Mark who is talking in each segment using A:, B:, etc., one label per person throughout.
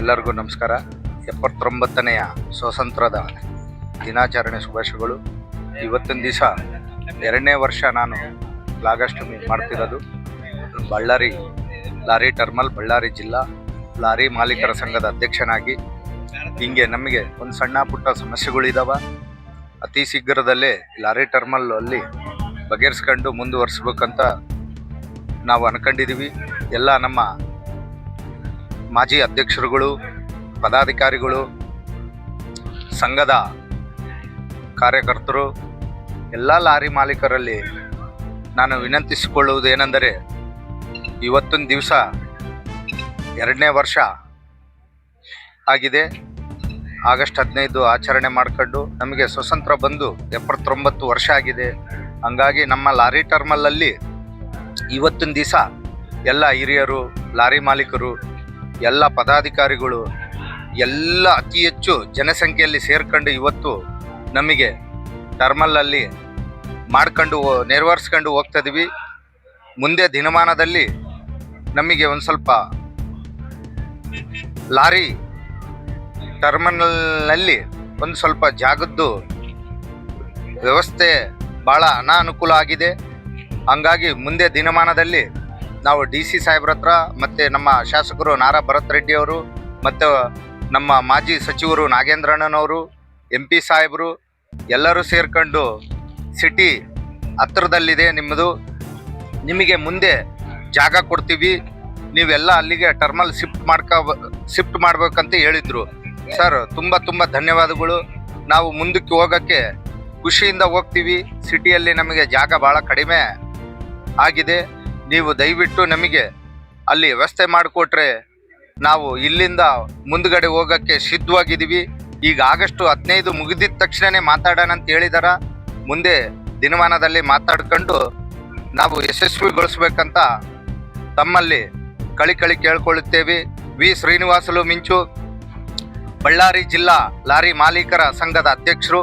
A: ಎಲ್ಲರಿಗೂ ನಮಸ್ಕಾರ. ಎಪ್ಪತ್ತೊಂಬತ್ತನೆಯ ಸ್ವಾತಂತ್ರ್ಯದ ದಿನಾಚರಣೆ ಶುಭಾಶಯಗಳು. ಇವತ್ತಿನ ದಿವಸ ಎರಡನೇ ವರ್ಷ ನಾನು ಲಾಗಾಷ್ಟಮಿ ಮಾಡ್ತಿರೋದು. ಬಳ್ಳಾರಿ ಲಾರಿ ಟರ್ಮಲ್ ಬಳ್ಳಾರಿ ಜಿಲ್ಲಾ ಲಾರಿ ಮಾಲೀಕರ ಸಂಘದ ಅಧ್ಯಕ್ಷನಾಗಿ. ಹಿಂಗೆ ನಮಗೆ ಒಂದು ಸಣ್ಣ ಪುಟ್ಟ ಸಮಸ್ಯೆಗಳಿದಾವ. ಅತಿ ಶೀಘ್ರದಲ್ಲೇ ಲಾರಿ ಟರ್ಮಲ್ ಅಲ್ಲಿ ಬಗೆಹರಿಸ್ಕೊಂಡು ಮುಂದುವರಿಸ್ಬೇಕಂತ ನಾವು ಅನ್ಕೊಂಡಿದ್ದೀವಿ ಎಲ್ಲ ನಮ್ಮ ಮಾಜಿ ಅಧ್ಯಕ್ಷರುಗಳು, ಪದಾಧಿಕಾರಿಗಳು, ಸಂಘದ ಕಾರ್ಯಕರ್ತರು, ಎಲ್ಲ ಲಾರಿ ಮಾಲೀಕರಲ್ಲಿ ನಾನು ವಿನಂತಿಸಿಕೊಳ್ಳುವುದೇನೆಂದರೆ ಇವತ್ತಿನ ದಿವಸ ಎರಡನೇ ವರ್ಷ ಆಗಿದೆ. ಆಗಸ್ಟ್ ಹದಿನೈದು ಆಚರಣೆ ಮಾಡಿಕೊಂಡು ನಮಗೆ ಸ್ವತಂತ್ರ ಬಂದು ಎಪ್ಪತ್ತೊಂಬತ್ತು ವರ್ಷ ಆಗಿದೆ. ಹಂಗಾಗಿ ನಮ್ಮ ಲಾರಿ ಟರ್ಮಲಲ್ಲಿ ಇವತ್ತಿನ ದಿವಸ ಎಲ್ಲ ಹಿರಿಯರು, ಲಾರಿ ಮಾಲೀಕರು ಎಲ್ಲ ಪದಾಧಿಕಾರಿಗಳು, ಎಲ್ಲ ಅತಿ ಹೆಚ್ಚು ಜನಸಂಖ್ಯೆಯಲ್ಲಿ ಸೇರ್ಕೊಂಡು ಇವತ್ತು ನಮಗೆ ಟರ್ಮಲಲ್ಲಿ ಮಾಡ್ಕೊಂಡು ನೆರವರ್ಸ್ಕೊಂಡು ನೆರವೇರಿಸ್ಕೊಂಡು ಹೋಗ್ತಾ ಇದೀವಿ. ಮುಂದೆ ದಿನಮಾನದಲ್ಲಿ ನಮಗೆ ಒಂದು ಸ್ವಲ್ಪ ಲಾರಿ ಟರ್ಮಿನಲ್ನಲ್ಲಿ ಒಂದು ಸ್ವಲ್ಪ ಜಾಗದ್ದು ವ್ಯವಸ್ಥೆ ಭಾಳ ಅನಾನುಕೂಲ ಆಗಿದೆ. ಹಂಗಾಗಿ ಮುಂದೆ ದಿನಮಾನದಲ್ಲಿ ನಾವು ಡಿ ಸಿ ಸಾಹೇಬ್ರ ಹತ್ರ ಮತ್ತು ನಮ್ಮ ಶಾಸಕರು ನಾರಾ ಭರತ್ ರೆಡ್ಡಿ ಅವರು ಮತ್ತು ನಮ್ಮ ಮಾಜಿ ಸಚಿವರು ನಾಗೇಂದ್ರಣ್ಣನವರು, ಎಂ ಪಿ ಸಾಹೇಬರು ಎಲ್ಲರೂ ಸೇರ್ಕೊಂಡು ಸಿಟಿ ಹತ್ತಿರದಲ್ಲಿದೆ ನಿಮ್ಮದು. ನಿಮಗೆ ಮುಂದೆ ಜಾಗ ಕೊಡ್ತೀವಿ. ನೀವೆಲ್ಲ ಅಲ್ಲಿಗೆ ಟರ್ಮಲ್ ಶಿಫ್ಟ್ ಮಾಡ್ಕ, ಶಿಫ್ಟ್ ಮಾಡಬೇಕಂತ ಹೇಳಿದರು. ಸರ್, ತುಂಬ ತುಂಬ ಧನ್ಯವಾದಗಳು. ನಾವು ಮುಂದಕ್ಕೆ ಹೋಗೋಕ್ಕೆ ಖುಷಿಯಿಂದ ಹೋಗ್ತೀವಿ. ಸಿಟಿಯಲ್ಲಿ ನಮಗೆ ಜಾಗ ಭಾಳ ಕಡಿಮೆ ಆಗಿದೆ. ನೀವು ದಯವಿಟ್ಟು ನಮಗೆ ಅಲ್ಲಿ ವ್ಯವಸ್ಥೆ ಮಾಡಿಕೊಟ್ರೆ ನಾವು ಇಲ್ಲಿಂದ ಮುಂದಗಡೆ ಹೋಗೋಕ್ಕೆ ಸಿದ್ಧವಾಗಿದ್ದೀವಿ. ಈಗ ಆಗಸ್ಟು ಹದಿನೈದು ಮುಗಿದಿದ್ದ ತಕ್ಷಣನೇ ಮಾತಾಡೋಣ ಅಂತ ಹೇಳಿದಾರ. ಮುಂದೆ ದಿನಮಾನದಲ್ಲಿ ಮಾತಾಡ್ಕೊಂಡು ನಾವು ಯಶಸ್ವಿಗೊಳಿಸ್ಬೇಕಂತ ತಮ್ಮಲ್ಲಿ ಕಳಿ ಕಳಿ ಕೇಳ್ಕೊಳ್ಳುತ್ತೇವೆ. ವಿ. ಶ್ರೀನಿವಾಸಲು ಮಿಂಚು. ಬಳ್ಳಾರಿ ಜಿಲ್ಲಾ ಲಾರಿ ಮಾಲೀಕರ ಸಂಘದ ಅಧ್ಯಕ್ಷರು.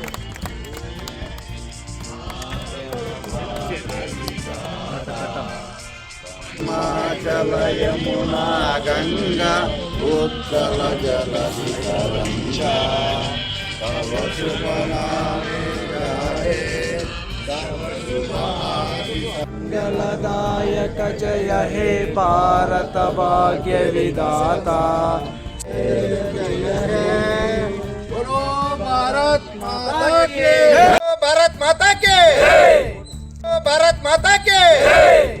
B: जल यमुना गङ्गा उत्तल जल
C: जलदायक जय हे भारत भाग्य विदाता
B: बोलो भारत माता के। भारत माता के। भारत माता के।